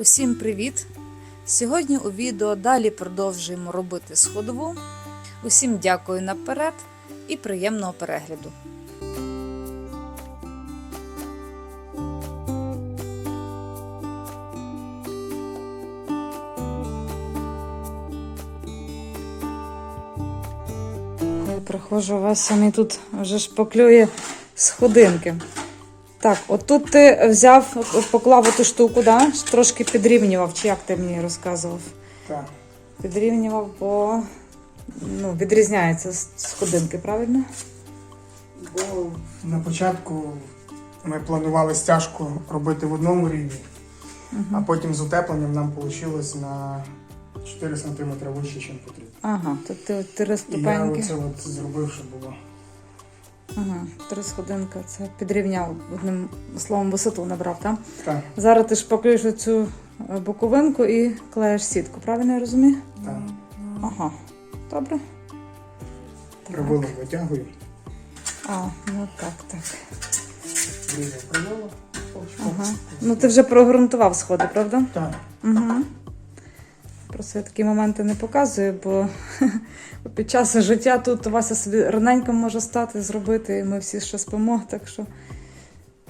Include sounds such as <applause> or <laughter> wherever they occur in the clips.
Усім привіт! Сьогодні у відео далі продовжуємо робити сходову. Усім дякую наперед і приємного перегляду. Коли приходжу, Вася мені тут вже шпаклює сходинки. Так, отут ти взяв, поклав ту штуку, да? трошки підрівнював, чи як ти мені розказував? Так. Підрівнював, бо ну, відрізняється з сходинки, правильно? Бо на початку ми планували стяжку робити в одному рівні, а потім з утепленням нам вийшло на 4 см вище, ніж потрібно. Ага, то ти три І я оце от зробив, щоб було. Ага, три сходинки. Це підрівняв одним словом висоту набрав, так? Так, Зараз ти шпаклюєш цю боковинку і клеїш сітку, правильно я розумію? так. Ага, добре. Так. Витягую, А, ну так, так. привило. Ага. Ну ти вже прогрунтував сходи, правда? Так. Угу. Просто я такі моменти не показую, бо <laughs> під час життя тут Вася собі раненько може стати, зробити, і ми всі ще спимо, так що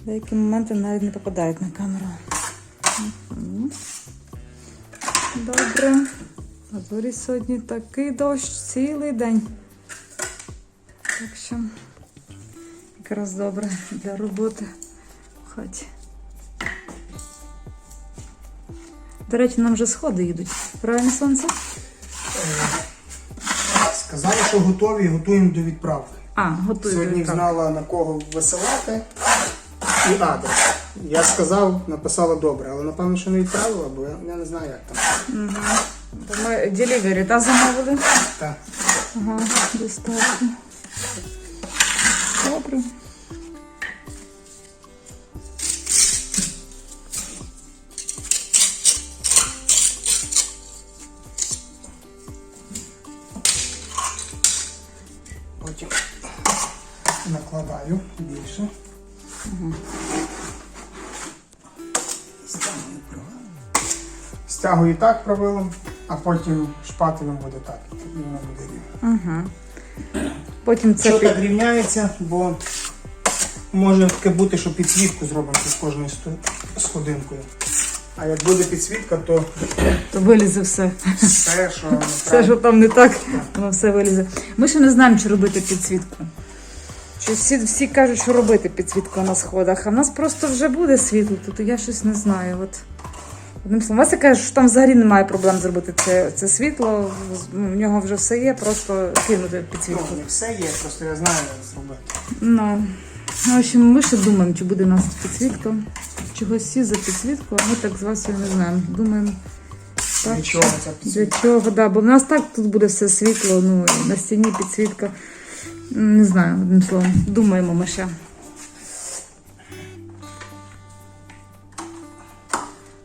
деякі моменти навіть не попадають на камеру. Добре. На дворі сьогодні такий дощ цілий день. Так що якраз добре для роботи в хаті. До речі, нам вже сходи їдуть. Правильно сонце? Сказали, що готові і готуємо до відправки. А, готую. Сьогодні так. знала на кого висилати і адрес. Я сказав, написала добре, але напевно, що не відправила, бо я, я не знаю, як там. То Ми делівері, та замовили? Так. Ага, доставку. Добре. Накладаю більше. Стягую правилом. Стягую так правилом, а потім шпателем буде так. І воно буде рівно. Угу. Потім це Що під... так рівняється, бо може таке бути, що підсвітку зробимо з кожною сходинкою. А як буде підсвітка, то то вилізе все. все, що Все, що там не так, воно все вилізе. Ми ще не знаємо, чи робити підсвітку. Чи всі, всі кажуть, що робити підсвітку на сходах, а в нас просто вже буде світло, тут я щось не знаю. От. Одним словом, Вася каже, що там взагалі немає проблем зробити це, це світло, в нього вже все є, просто кинути підсвітку. Ну, не все є, просто я знаю, як зробити. Ну, в общем, ми ще думаємо, чи буде у нас підсвітка. Чогось всі за підсвітку, а ми так з Васею не знаємо. Думаємо. Так, Для чого Для чого, да, бо в нас так тут буде все світло, ну, на стіні підсвітка. Не знаю, одним словом, думаємо ми ще.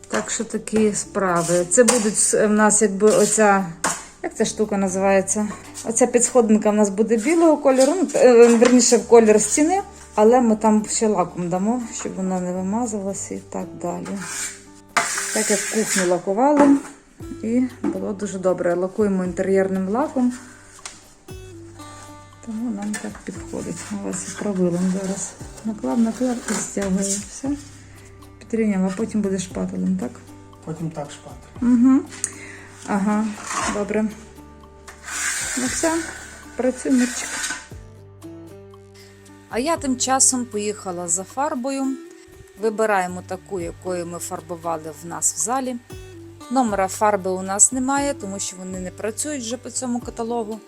Так що такі справи. Це будуть в нас якби оця. Як ця штука називається? Оця підсходинка в нас буде білого кольору, ну, е, верніше в колір стіни, але ми там ще лаком дамо, щоб вона не вимазалася і так далі. Так як кухню лакували, і було дуже добре. Лакуємо інтер'єрним лаком. Тому нам так підходить. Ось і правилом зараз. Наклав, наклав і стягує. Все. Підрівняємо, а потім буде шпателем, так? Потім так шпати. Угу. Ага, добре. Ну все, працюй, Мирчик. А я тим часом поїхала за фарбою. Вибираємо таку, якою ми фарбували в нас в залі. Номера фарби у нас немає, тому що вони не працюють вже по цьому каталогу.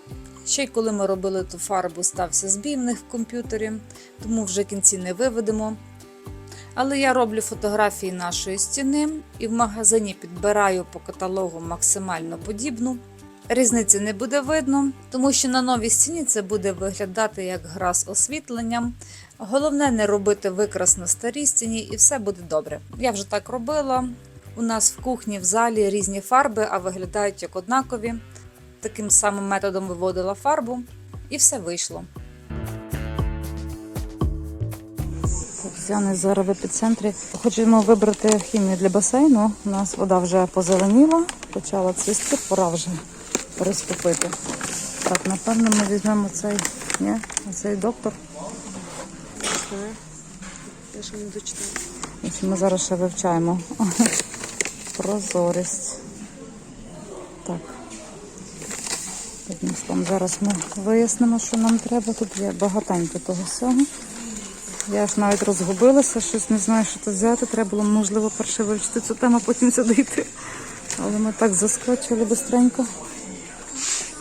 Ще й коли ми робили ту фарбу, стався збій в них в комп'ютері, тому вже кінці не виведемо. Але я роблю фотографії нашої стіни і в магазині підбираю по каталогу максимально подібну. Різниці не буде видно, тому що на новій стіні це буде виглядати як гра з освітленням. Головне не робити викрас на старій стіні, і все буде добре. Я вже так робила. У нас в кухні в залі різні фарби, а виглядають як однакові. Таким самим методом виводила фарбу, і все вийшло. Яни зараз в епіцентрі. Хочемо вибрати хімію для басейну. У нас вода вже позеленіла, почала цвісти, пора вже приступити. Так, напевно, ми візьмемо цей, ні, цей доктор. Я ще не дочитала. Ми зараз ще вивчаємо прозорість. Так. Одним зараз ми вияснимо, що нам треба. Тут є багатенько того всього. Я ж навіть розгубилася, щось не знаю, що тут взяти. Треба було, можливо, перше вивчити цю тему, потім сюди йти. Але ми так заскочили бистренько.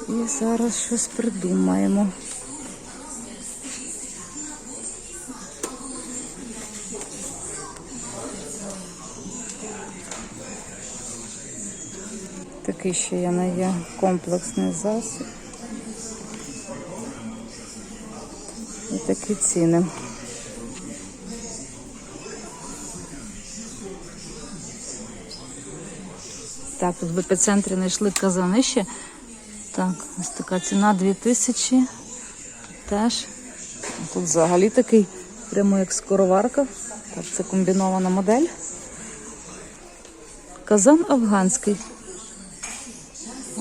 І зараз щось придумаємо. Такий ще є не є комплексний засіб. І такі ціни. Так, тут в епіцентрі знайшли казани ще. Так, ось така ціна 2000. Теж. Тут взагалі такий, прямо як скороварка. Так, це комбінована модель. Казан афганський.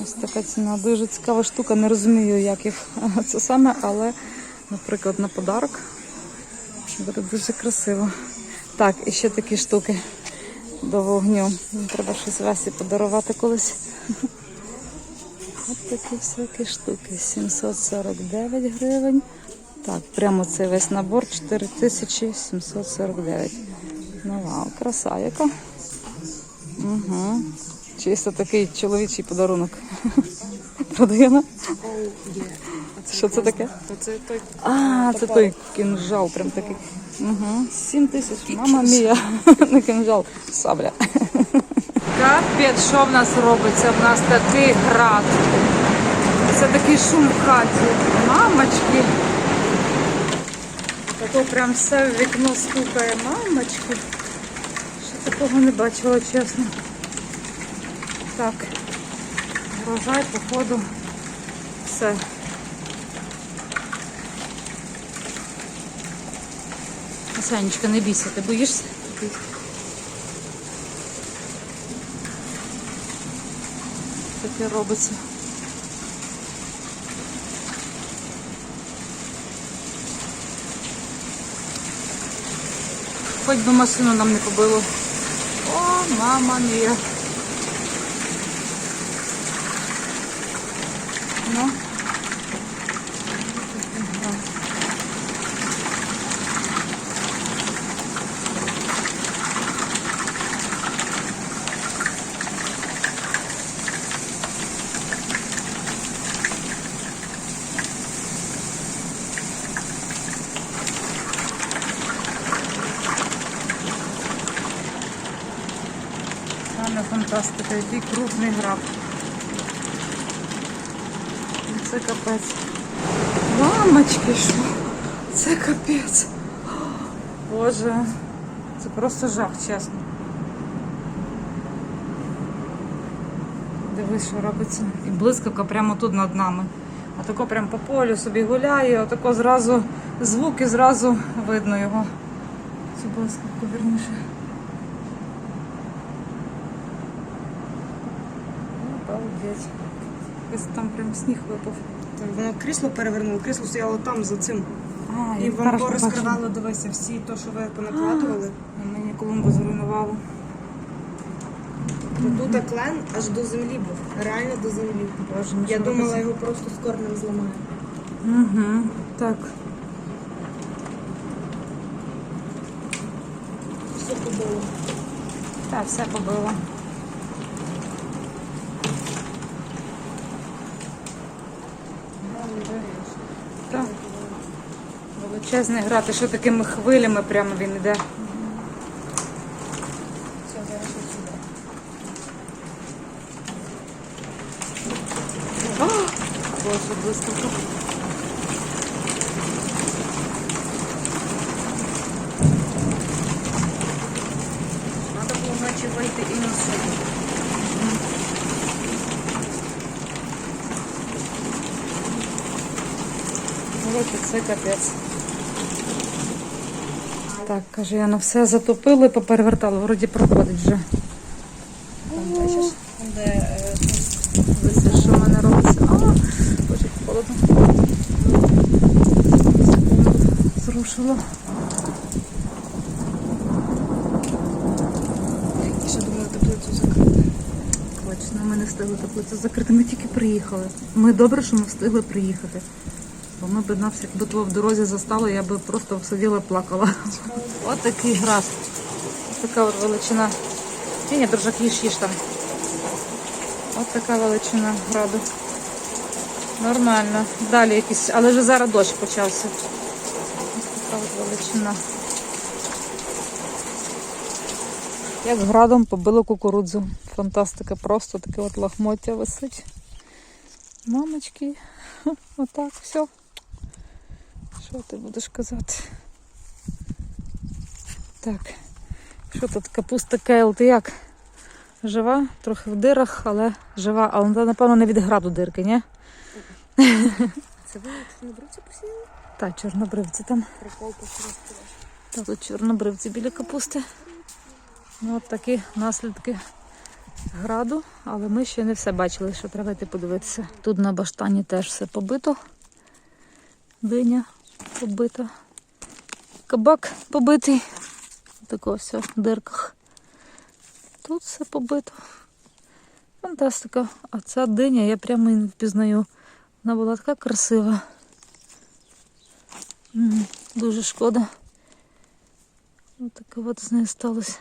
Ось така ціна. Дуже цікава штука. Не розумію, як їх <laughs> це саме, але, наприклад, на подарок буде дуже красиво. Так, і ще такі штуки до вогню. Треба щось Весі подарувати колись. <laughs> Ось такі всякі штуки. 749 гривень. Так, прямо цей весь набор 4749. Ну вау, краса яка. Угу. Чисто такий чоловічий подарунок. Є. Що це таке? Це той А, це той кінжал, прям такий. Угу. Сім тисяч. Мама мія. <laughs> Не кінжал, сабля. Капець, що в нас робиться? В нас такий град. Це такий шум в хаті. Мамочки. Тако прям все в вікно стукає. Мамочки. Ще такого не бачила, чесно. Так. Врожай, походу. Все. Санечка, не бійся, ти боїшся? Таке робиться. Хоч би машину нам не побило. О, мама мія. Саме фантастика, який крупний граб. Ну, Це капець. Мамочки, що? Це капець. Боже, це просто жах, чесно. Дивись, що робиться. І блискавка прямо тут над нами. А тако прямо по полю собі гуляє, отако зразу звук і зразу видно його. Цю блискавку вірніше. Обалдеть. Ось там прям сніг випав. Там воно крісло перевернуло, крісло стояло там за цим. А, І я вам зараз побачила. порозкривало, дивися, всі то, що ви понакладували. А Мені Колумбу зруйнувало. Тут клен аж до землі був. Реально до землі. Боже, Я думала, його просто з корнем зламає. Угу. Так. Все побило. Так, все побило. Так. Величезний грати, що такими хвилями прямо він сюди. Боже, блискавка. Треба було наче вийти і на суд. Короче, це капець. Так, каже, на все затопила і поперевертала, вроді проходить вже. Там, що в мене робиться. А, боже, холодно. Зрушило. я ще думала теплицю закрити. Точно, ми не встигли теплицю закрити. Ми тільки приїхали. Ми добре, що ми встигли приїхати. Бо ми б нас, якби того в дорозі застало, я би просто сиділа плакала. От такий град. Ось така от величина. Ні, ні, їж, їж там. От така величина граду. Нормально. Далі якийсь, але вже зараз дощ почався. Ось така от величина. Як градом побило кукурудзу. Фантастика, просто таке от лахмоття висить. Мамочки, <laughs> отак, все. Що ти будеш казати? Так, що тут капуста Кейл, ти як? Жива, трохи в дирах, але жива. Але напевно не від граду дирки, ні? Це ви бруці посіяли? Та, чорнобривці там. Прикол. Та тут чорнобривці біля капусти. Ну, от такі наслідки граду, але ми ще не все бачили, що треба йти подивитися. Тут на баштані теж все побито. Диня побита. Кабак побитий. Тако все в дирках. Тут все побито. Фантастика. А ця диня я прямо не впізнаю. Вона була така красива. Дуже шкода. Ось таке от з нею сталося.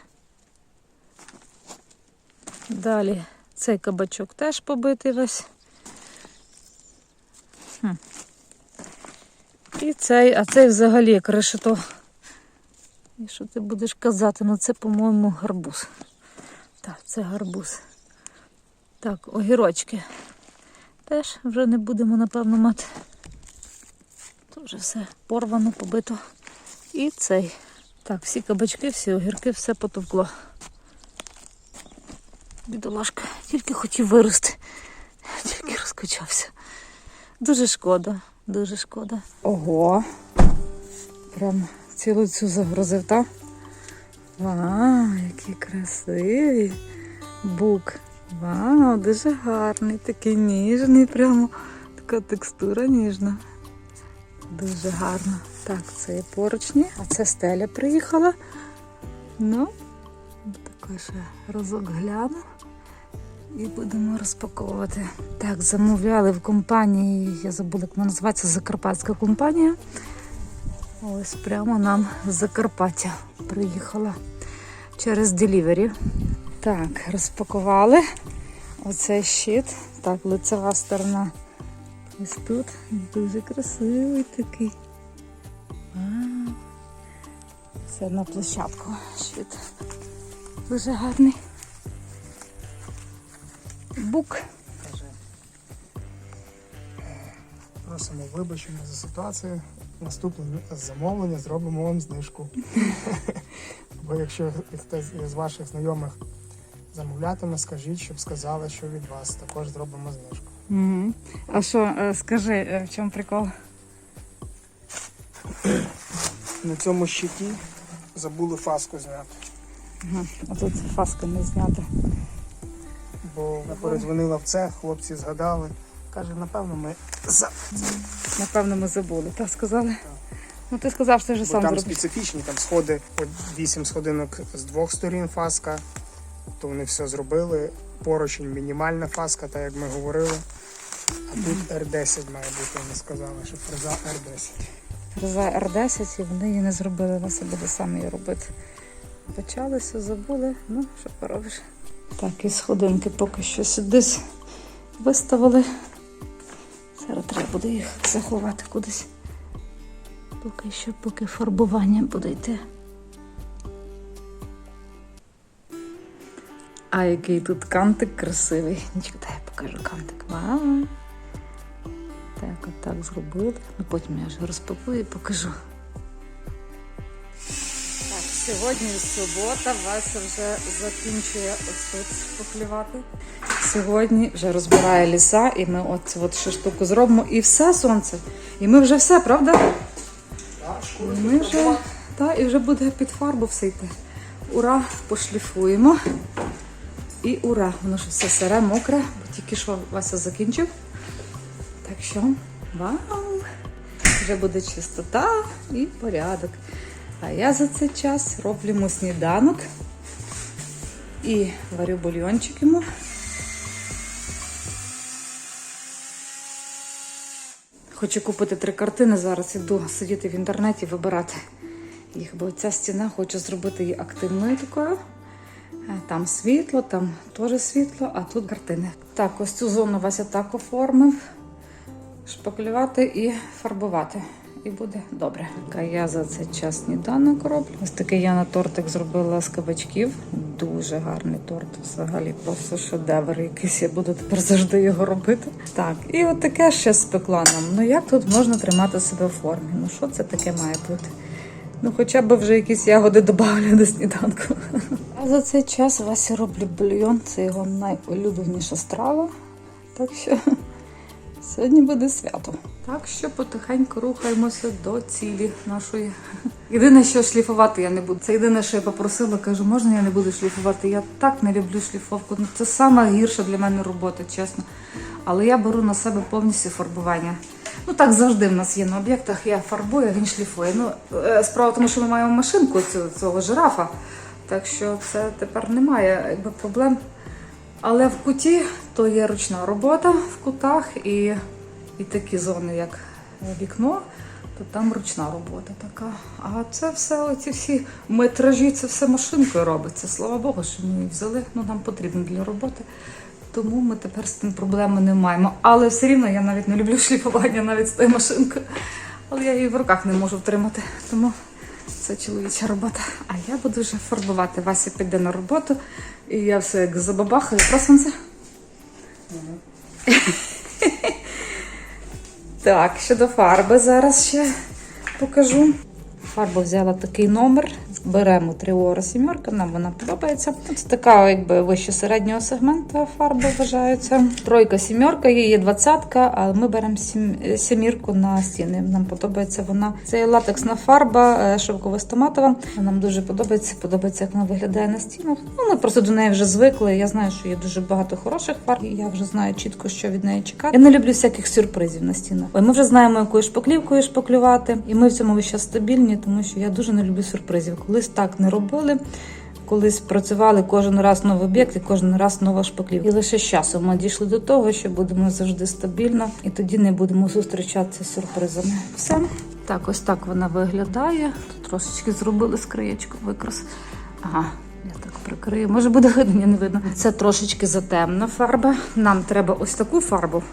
Далі цей кабачок теж побитий весь. Хм. І цей, а цей взагалі як решето. І що ти будеш казати? Ну це, по-моєму, гарбуз. Так, це гарбуз. Так, огірочки. Теж вже не будемо, напевно, мати. Тут вже все порвано, побито. І цей. Так, всі кабачки, всі огірки, все потовкло. Бідолашка, тільки хотів вирости, тільки розкачався. Дуже шкода, дуже шкода. Ого. Прям цілу цю загрузив, так? Вау, який красивий бук. Вау, дуже гарний, такий ніжний, прямо така текстура ніжна. Дуже гарно. Так, це є поручні, а це стеля приїхала. Ну, такий ще разок гляну. І будемо розпаковувати. Так, замовляли в компанії, я забула, як вона називається Закарпатська компанія. Ось прямо нам з Закарпаття приїхала через делівері. Так, розпакували оцей щит. Так, лицева сторона. Ось тут дуже красивий такий. Це на площадку щит. Дуже гарний. Бук. «Е, просимо вибачення за ситуацію. Наступне замовлення зробимо вам знижку. <laughs> Бо якщо хтось із ваших знайомих замовлятиме, скажіть, щоб сказали, що від вас. Також зробимо знижку. Угу. А що, е, скажи, е, в чому прикол? На цьому щиті забули фаску зняти. Ага. А тут фаска не знята. Бо передзвонила в цех, хлопці згадали. Каже, напевно, ми за Напевно, ми забули. Так сказали? Ну ти сказав, що ти вже Бо сам там зробив. специфічні, там сходи, от 8 сходинок з двох сторін фаска, то вони все зробили. Поручень мінімальна фаска, так як ми говорили. А тут R10 має бути, вони сказали, що фреза R10. Фреза R10 і вони її не зробили, нас буде саме її робити. Почалися, забули, ну що поробиш. Так, і сходинки поки що сюди виставили. Зараз треба буде їх заховати кудись. Поки що, поки фарбування буде йти. А який тут кантик красивий. Нічого, дай я покажу кантик. Вау. Так, от так зробили. Ну потім я вже розпакую і покажу. Так, сьогодні субота, Вася вже закінчує ось тут. Сьогодні вже розбирає ліса, і ми от от ще штуку зробимо. І все сонце. І ми вже все, правда? І ми вже Та, і вже буде під фарбу все йти. Ура, пошліфуємо. І ура! Воно ж все сире, мокре, бо тільки що Вася закінчив. Так що, вау! Вже буде чистота і порядок. А я за цей час роблю сніданок і варю бульйончик йому. Хочу купити три картини. Зараз іду сидіти в інтернеті, вибирати їх, бо ця стіна хочу зробити її активною такою. Е, Там світло, там теж світло, а тут картини. Так, ось цю зону Вася так оформив. Шпаклювати і фарбувати. І буде добре. Я за цей час сніданок роблю. Ось такий я на тортик зробила з кабачків. Дуже гарний торт. Взагалі просто шедевр якийсь. Я буду тепер завжди його робити. Так, і от таке ще спекла нам. Ну як тут можна тримати себе в формі? Ну що це таке має бути? Ну, хоча б вже якісь ягоди додавлю до сніданку. <laughs> А за цей час Вася роблю бульйон. Це його найулюбленіша страва. Так що сьогодні буде свято. Так що потихеньку рухаємося до цілі нашої. Єдине, що шліфувати я не буду. Це єдине, що я попросила, кажу, можна я не буду шліфувати. Я так не люблю шліфовку. Ну, це сама гірша для мене робота, чесно. Але я беру на себе повністю фарбування. Ну так завжди в нас є на об'єктах. Я фарбую, він шліфує. Ну, е, справа тому, що ми маємо машинку цього, цього жирафа. Так що це тепер немає якби, проблем. Але в куті то є ручна робота в кутах і, і такі зони, як вікно, то там ручна робота така. А це все, оці всі метражі, це все машинкою робиться. Слава Богу, що ми її взяли. Ну нам потрібно для роботи. Тому ми тепер з тим проблеми не маємо. Але все рівно я навіть не люблю шліфування навіть з тою машинкою. Але я її в руках не можу втримати. Тому це чоловіча робота. А я буду вже фарбувати. Вася піде на роботу, і я все як забабахаю. Про це. Так, щодо фарби зараз ще покажу. Фарбу взяла такий номер. Беремо Тріора сімерка, нам вона подобається. Це така, якби вище середнього сегменту фарба вважається. Тройка сімерка, її двадцятка, але ми беремо сім, сімірку на стіни. Нам подобається вона. Це латексна фарба, е, шовковиста матова. Нам дуже подобається. Подобається, як вона виглядає на стінах. Ну, ми просто до неї вже звикли. Я знаю, що є дуже багато хороших фарб. Я вже знаю чітко, що від неї чекати. Я не люблю всяких сюрпризів на стінах. Ми вже знаємо, якою шпаклівкою шпаклювати, і ми в цьому весь час стабільні, тому що я дуже не люблю сюрпризів. Колись так не робили. Колись працювали кожен раз новий об'єкт і кожен раз нова шпаклівка. І лише з часом ми дійшли до того, що будемо завжди стабільно, і тоді не будемо зустрічатися з сюрпризами. Все так, ось так вона виглядає. Тут трошечки зробили з краєчку викрас. Ага. Я так прикрию. Може буде видно, ні, не видно. Це трошечки затемна фарба. Нам треба ось таку фарбу.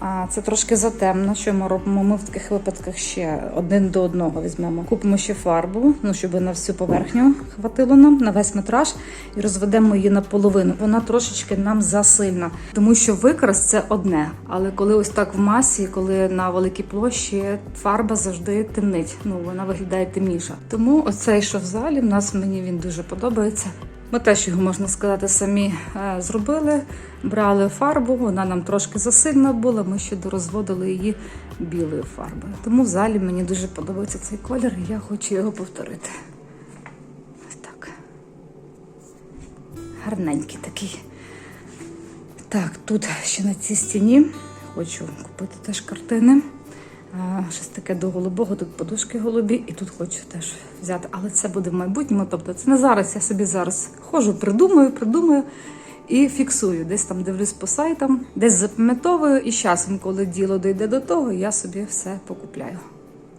А це трошки затемно. Що ми робимо? Ми в таких випадках ще один до одного візьмемо. Купимо ще фарбу, ну щоб на всю поверхню хватило нам на весь метраж, і розведемо її наполовину. Вона трошечки нам засильна, тому що викрас це одне. Але коли ось так в масі, коли на великій площі фарба завжди темнить. Ну вона виглядає темніша. Тому оцей, що в залі, в нас мені він дуже подобається. Ми теж його можна сказати самі е, зробили. Брали фарбу, вона нам трошки засильна була. Ми ще дорозводили її білою фарбою. Тому в залі мені дуже подобається цей колір, і я хочу його повторити. Так. Гарненький такий. Так, тут ще на цій стіні хочу купити теж картини. Щось таке до голубого, тут подушки голубі, і тут хочу теж взяти. Але це буде в майбутньому. Тобто це не зараз. Я собі зараз ходжу, придумаю, придумаю і фіксую. Десь там дивлюсь по сайтам, десь запам'ятовую, і часом, коли діло дійде до того, я собі все покупляю.